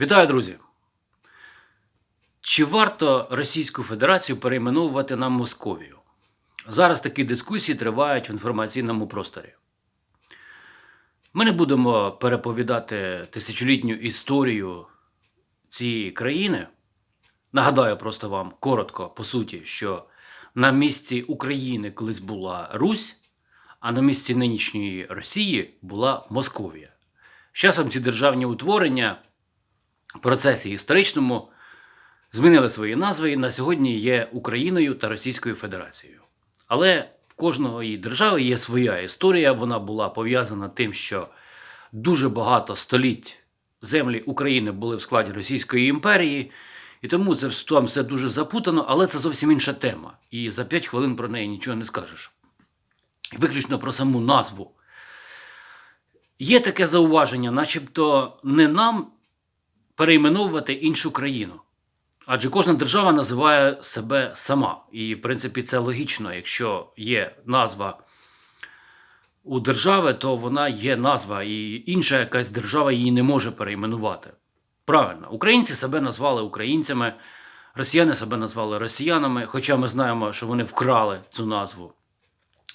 Вітаю, друзі! Чи варто Російську Федерацію перейменовувати на Московію? Зараз такі дискусії тривають в інформаційному просторі. Ми не будемо переповідати тисячолітню історію цієї країни. Нагадаю просто вам коротко, по суті, що на місці України колись була Русь, а на місці нинішньої Росії була Московія. З часом ці державні утворення процесі історичному змінили свої назви і на сьогодні є Україною та Російською Федерацією. Але в кожного її держави є своя історія. Вона була пов'язана тим, що дуже багато століть землі України були в складі Російської імперії, і тому це там все дуже запутано, але це зовсім інша тема. І за 5 хвилин про неї нічого не скажеш. Виключно про саму назву. Є таке зауваження, начебто не нам перейменовувати іншу країну. Адже кожна держава називає себе сама. І, в принципі, це логічно. Якщо є назва у держави, то вона є назва, і інша якась держава її не може перейменувати. Правильно, українці себе назвали українцями, росіяни себе назвали росіянами, хоча ми знаємо, що вони вкрали цю назву.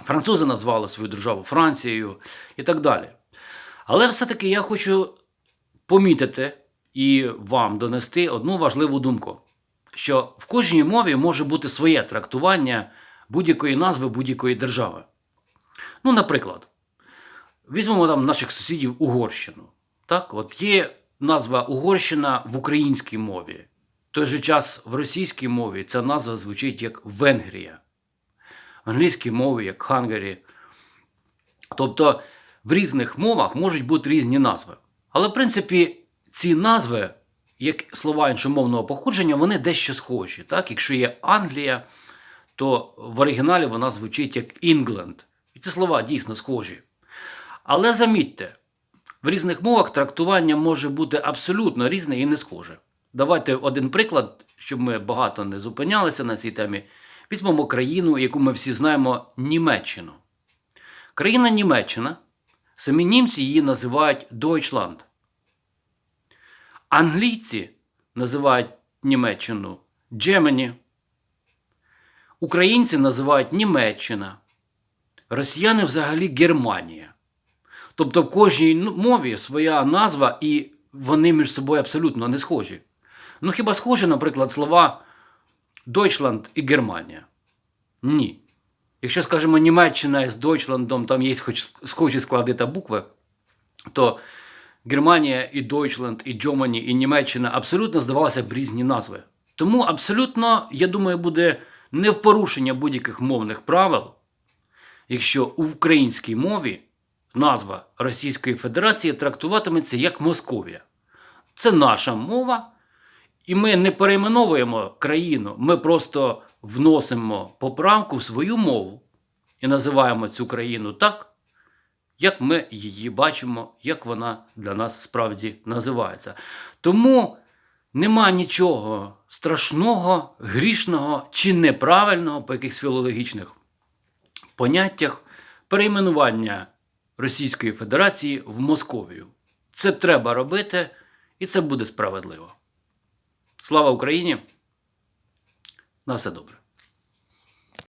Французи назвали свою державу Францією і так далі. Але все-таки я хочу помітити і вам донести одну важливу думку: що в кожній мові може бути своє трактування будь-якої назви будь-якої держави. Ну, наприклад, візьмемо там наших сусідів Угорщину. Так, от є назва Угорщина в українській мові. В той же час в російській мові ця назва звучить як Венгрія, в англійській мові як Хангарі. Тобто в різних мовах можуть бути різні назви. Але, в принципі, ці назви, як слова іншомовного походження, вони дещо схожі. Так? Якщо є Англія, то в оригіналі вона звучить як England. І ці слова дійсно схожі. Але замітьте, в різних мовах трактування може бути абсолютно різне і не схоже. Давайте один приклад, щоб ми багато не зупинялися на цій темі. Візьмемо країну, яку ми всі знаємо Німеччину. Країна Німеччина, самі німці її називають Deutschland. Англійці називають Німеччину Germany. Українці називають Німеччина. Росіяни взагалі Германія. Тобто в кожній мові своя назва, і вони між собою абсолютно не схожі. Ну хіба схожі, наприклад, слова Deutschland і Германія? Ні. Якщо, скажімо, Німеччина з Дойчландом, там є схожі склади та букви, то Германія і Дойчленд, і Джомані, і Німеччина абсолютно здавалося б різні назви. Тому абсолютно, я думаю, буде не в порушення будь-яких мовних правил, якщо у українській мові назва Російської Федерації трактуватиметься як Московія. Це наша мова, і ми не перейменовуємо країну, ми просто вносимо поправку в свою мову і називаємо цю країну так, як ми її бачимо, як вона для нас справді називається. Тому нема нічого страшного, грішного чи неправильного по якихось філологічних поняттях перейменування Російської Федерації в Московію. Це треба робити, і це буде справедливо. Слава Україні! На все добре.